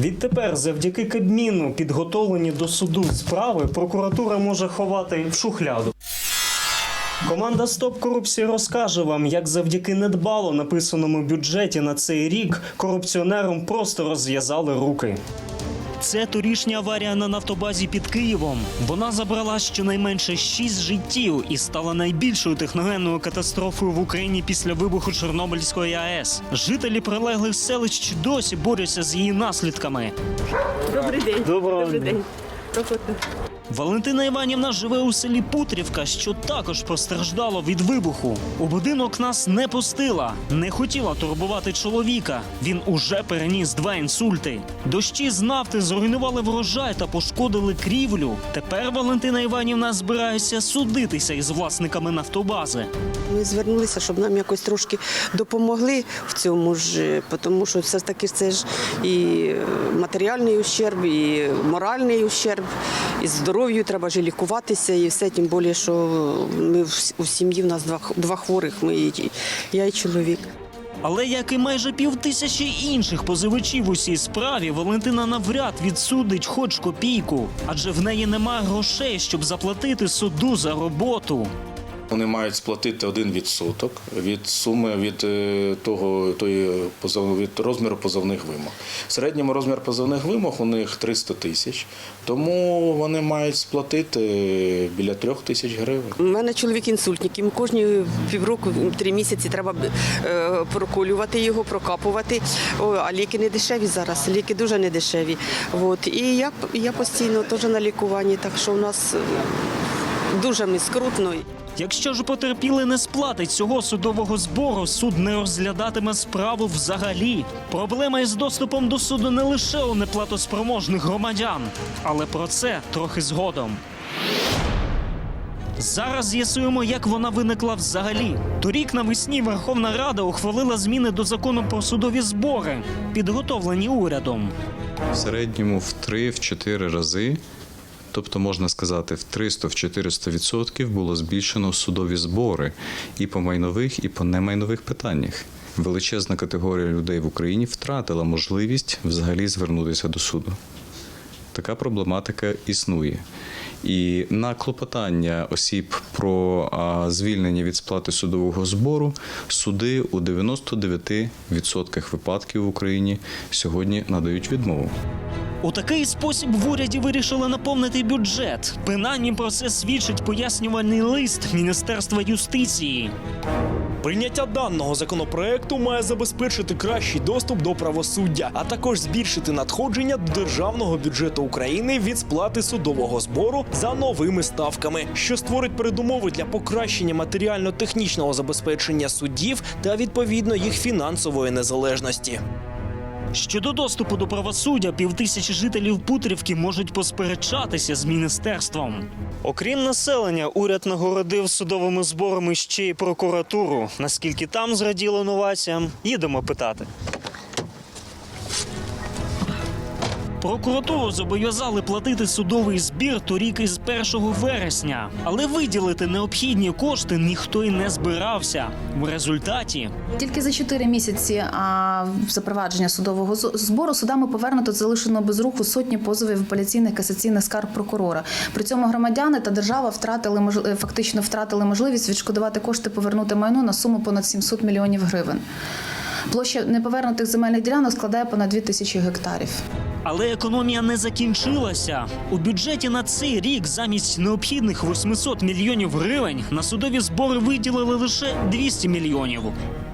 Відтепер, завдяки Кабміну, підготовлені до суду справи, прокуратура може ховати в шухляду. Команда Стоп корупції розкаже вам, як завдяки недбало написаному бюджеті на цей рік корупціонерам просто розв'язали руки. Це торішня аварія на нафтобазі під Києвом. Вона забрала щонайменше шість життів і стала найбільшою техногенною катастрофою в Україні після вибуху Чорнобильської АЕС. Жителі прилеглих селищ досі борються з її наслідками. Добрий день. Доброго Добрий дня. день. Валентина Іванівна живе у селі Путрівка, що також постраждало від вибуху. У будинок нас не пустила, не хотіла турбувати чоловіка. Він уже переніс два інсульти. Дощі з нафти зруйнували врожай та пошкодили крівлю. Тепер Валентина Іванівна збирається судитися із власниками нафтобази. Ми звернулися, щоб нам якось трошки допомогли в цьому ж, тому що все ж таки це ж і матеріальний ущерб, і моральний ущерб, і здоров'ю треба ж лікуватися, і все. Тим більше, що ми у сім'ї в нас два, два хворих, ми я і чоловік. Але як і майже півтисячі інших позивачів у цій справі, Валентина навряд відсудить хоч копійку, адже в неї немає грошей, щоб заплатити суду за роботу. Вони мають сплатити один відсоток від суми від е, того тої від розміру позовних вимог. В середньому розмір позовних вимог у них 300 тисяч, тому вони мають сплатити біля трьох тисяч гривень. У мене чоловік інсультник, йому кожні півроку, три місяці треба е, проколювати його, прокапувати. О, а ліки не дешеві зараз, ліки дуже не дешеві. От. І я, я постійно теж на лікуванні, так що у нас дуже ми скрутно. Якщо ж потерпілий не сплатить цього судового збору, суд не розглядатиме справу взагалі. Проблема із доступом до суду не лише у неплатоспроможних громадян, але про це трохи згодом. Зараз з'ясуємо, як вона виникла взагалі. Торік навесні Верховна Рада ухвалила зміни до закону про судові збори, підготовлені урядом. В середньому в 3-4 рази, тобто можна сказати, в 300-400% відсотків було збільшено судові збори і по майнових, і по немайнових питаннях. Величезна категорія людей в Україні втратила можливість взагалі звернутися до суду. Така проблематика існує. І на клопотання осіб про звільнення від сплати судового збору суди у 99% випадків в Україні сьогодні надають відмову. У такий спосіб в уряді вирішили наповнити бюджет. Принаймні про це свідчить пояснювальний лист Міністерства юстиції. Прийняття даного законопроекту має забезпечити кращий доступ до правосуддя, а також збільшити надходження до державного бюджету України від сплати судового збору за новими ставками, що створить передумови для покращення матеріально-технічного забезпечення суддів та відповідно їх фінансової незалежності. Щодо доступу до правосуддя, півтисячі жителів Путрівки можуть посперечатися з міністерством. Окрім населення, уряд нагородив судовими зборами ще й прокуратуру. Наскільки там зраділо новаціям, їдемо питати. Прокуратуру зобов'язали платити судовий збір торік із 1 вересня, але виділити необхідні кошти ніхто й не збирався. В результаті Тільки за 4 місяці а, запровадження судового збору судами повернуто залишено без руху сотні позовів апеляційних касаційних скарг прокурора. При цьому громадяни та держава втратили е, фактично втратили можливість відшкодувати кошти, повернути майно на суму понад 700 мільйонів гривень. Площа неповернутих земельних ділянок складає понад 2 тисячі гектарів. Але економія не закінчилася. У бюджеті на цей рік замість необхідних 800 мільйонів гривень на судові збори виділили лише 200 мільйонів.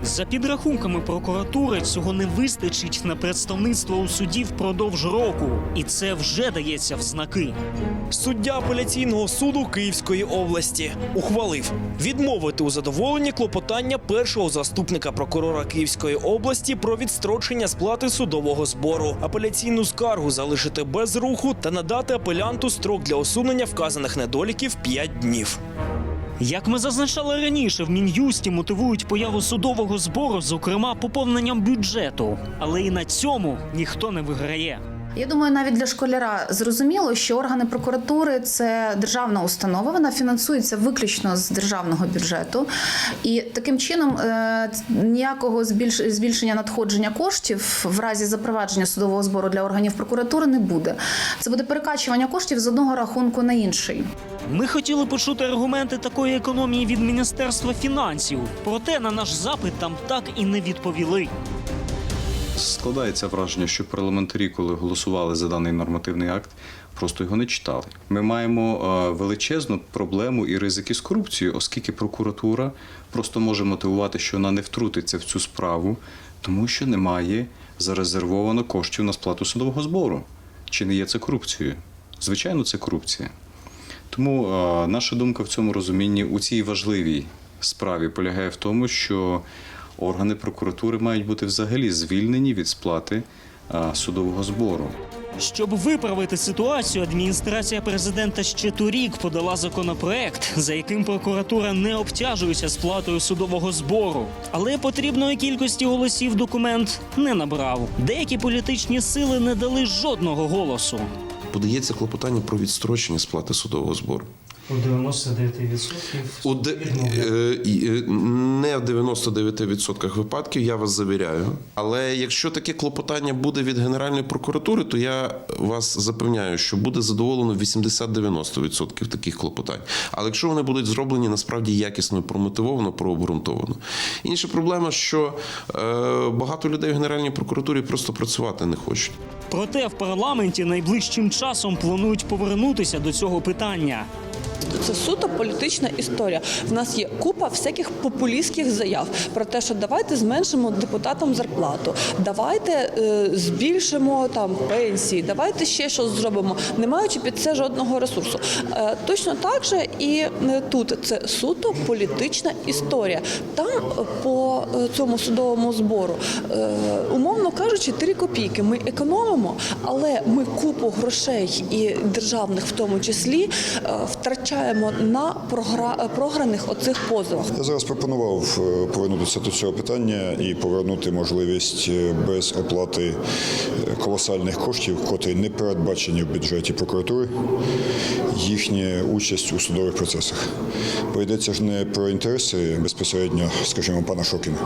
За підрахунками прокуратури, цього не вистачить на представництво у суді впродовж року, і це вже дається в знаки. Суддя апеляційного суду Київської області ухвалив відмовити у задоволенні клопотання першого заступника прокурора Київської області про відстрочення сплати судового збору, апеляційну скаргу залишити без руху та надати апелянту строк для усунення вказаних недоліків 5 днів. Як ми зазначали раніше, в мін'юсті мотивують появу судового збору, зокрема поповненням бюджету. Але і на цьому ніхто не виграє. Я думаю, навіть для школяра зрозуміло, що органи прокуратури це державна установа. Вона фінансується виключно з державного бюджету, і таким чином е, ніякого збільш- збільшення надходження коштів в разі запровадження судового збору для органів прокуратури не буде. Це буде перекачування коштів з одного рахунку на інший. Ми хотіли почути аргументи такої економії від Міністерства фінансів. Проте на наш запит там так і не відповіли. Складається враження, що парламентарі, коли голосували за даний нормативний акт, просто його не читали. Ми маємо е, величезну проблему і ризики з корупцією, оскільки прокуратура просто може мотивувати, що вона не втрутиться в цю справу, тому що немає зарезервовано коштів на сплату судового збору. Чи не є це корупцією? Звичайно, це корупція. Тому е, наша думка в цьому розумінні у цій важливій справі полягає в тому, що органи прокуратури мають бути взагалі звільнені від сплати судового збору. Щоб виправити ситуацію, адміністрація президента ще торік подала законопроект, за яким прокуратура не обтяжується сплатою судового збору. Але потрібної кількості голосів документ не набрав. Деякі політичні сили не дали жодного голосу. Подається клопотання про відстрочення сплати судового збору. У 99% У де, е, е, не в 99% випадків, я вас завіряю. Але якщо таке клопотання буде від Генеральної прокуратури, то я вас запевняю, що буде задоволено 80-90% таких клопотань. Але якщо вони будуть зроблені насправді якісно, промотивовано, прообґрунтовано. Інша проблема, що е, багато людей в Генеральній прокуратурі просто працювати не хочуть. Проте в парламенті найближчим часом планують повернутися до цього питання. Це суто політична історія. В нас є купа всяких популістських заяв про те, що давайте зменшимо депутатам зарплату, давайте е, збільшимо там пенсії, давайте ще щось зробимо, не маючи під це жодного ресурсу. Е, точно так же і е, тут це суто політична історія. Там е, по е, цьому судовому збору, е, умовно кажучи, 3 копійки. Ми економимо, але ми купу грошей і державних в тому числі е, втрачаємо на програ... програних оцих позовах. Я зараз пропонував е, повернутися до цього питання і повернути можливість е, без оплати е, колосальних коштів, котрі не передбачені в бюджеті прокуратури, їхня участь у судових процесах. Бо йдеться ж не про інтереси безпосередньо, скажімо, пана Шокіна.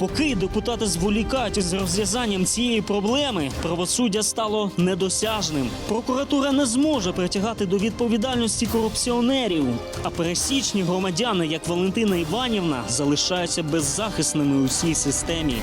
Поки депутати зволікають із розв'язанням цієї проблеми, правосуддя стало недосяжним. Прокуратура не зможе притягати до відповідальності корупціонерів. А пересічні громадяни, як Валентина Іванівна, залишаються беззахисними у цій системі.